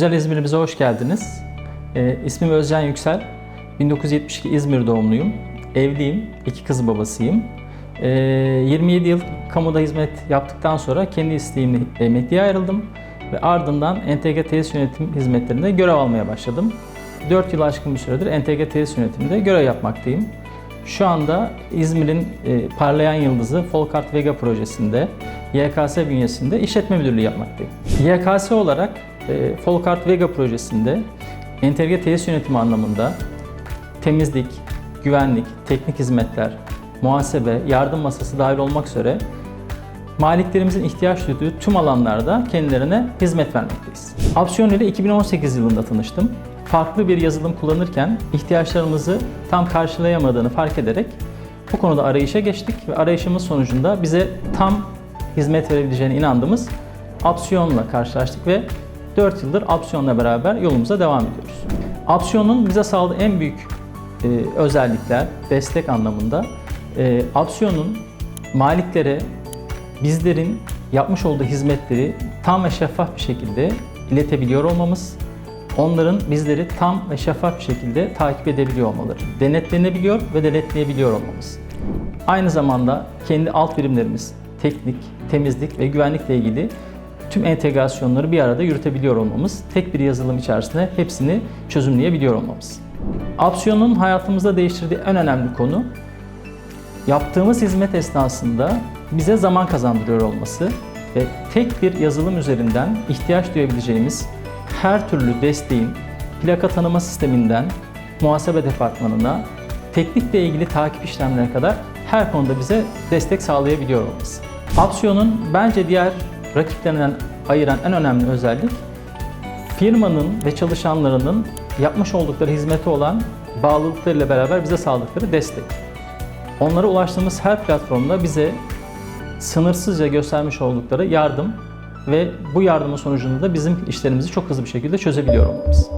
Güzel İzmir'imize hoş geldiniz. Ee, ismim Özcan Yüksel. 1972 İzmir doğumluyum. Evliyim, iki kız babasıyım. Ee, 27 yıl kamuda hizmet yaptıktan sonra kendi isteğimle emekliye ayrıldım ve ardından entegre tesis yönetim hizmetlerinde görev almaya başladım. 4 yıl aşkın bir süredir entegre tesis yönetiminde görev yapmaktayım. Şu anda İzmir'in e, parlayan yıldızı Folkart Vega projesinde YKS bünyesinde işletme müdürlüğü yapmaktayım. YKS olarak e, Folkart Vega projesinde entegre tesis yönetimi anlamında temizlik, güvenlik, teknik hizmetler, muhasebe, yardım masası dahil olmak üzere maliklerimizin ihtiyaç duyduğu tüm alanlarda kendilerine hizmet vermekteyiz. Apsiyon ile 2018 yılında tanıştım. Farklı bir yazılım kullanırken ihtiyaçlarımızı tam karşılayamadığını fark ederek bu konuda arayışa geçtik ve arayışımız sonucunda bize tam hizmet verebileceğine inandığımız Apsiyon'la karşılaştık ve 4 yıldır Apsiyon'la beraber yolumuza devam ediyoruz. Apsiyon'un bize sağladığı en büyük e, özellikler, destek anlamında e, Apsiyon'un maliklere bizlerin yapmış olduğu hizmetleri tam ve şeffaf bir şekilde iletebiliyor olmamız, onların bizleri tam ve şeffaf bir şekilde takip edebiliyor olmaları, denetlenebiliyor ve denetleyebiliyor olmamız. Aynı zamanda kendi alt birimlerimiz, teknik, temizlik ve güvenlikle ilgili tüm entegrasyonları bir arada yürütebiliyor olmamız, tek bir yazılım içerisinde hepsini çözümleyebiliyor olmamız. Apsiyon'un hayatımızda değiştirdiği en önemli konu yaptığımız hizmet esnasında bize zaman kazandırıyor olması ve tek bir yazılım üzerinden ihtiyaç duyabileceğimiz her türlü desteğin plaka tanıma sisteminden muhasebe departmanına, teknikle ilgili takip işlemlerine kadar her konuda bize destek sağlayabiliyor olması. Apsiyon'un bence diğer rakiplerinden ayıran en önemli özellik firmanın ve çalışanlarının yapmış oldukları hizmete olan bağlılıklarıyla beraber bize sağladıkları destek. Onlara ulaştığımız her platformda bize sınırsızca göstermiş oldukları yardım ve bu yardımın sonucunda da bizim işlerimizi çok hızlı bir şekilde çözebiliyor olmamız.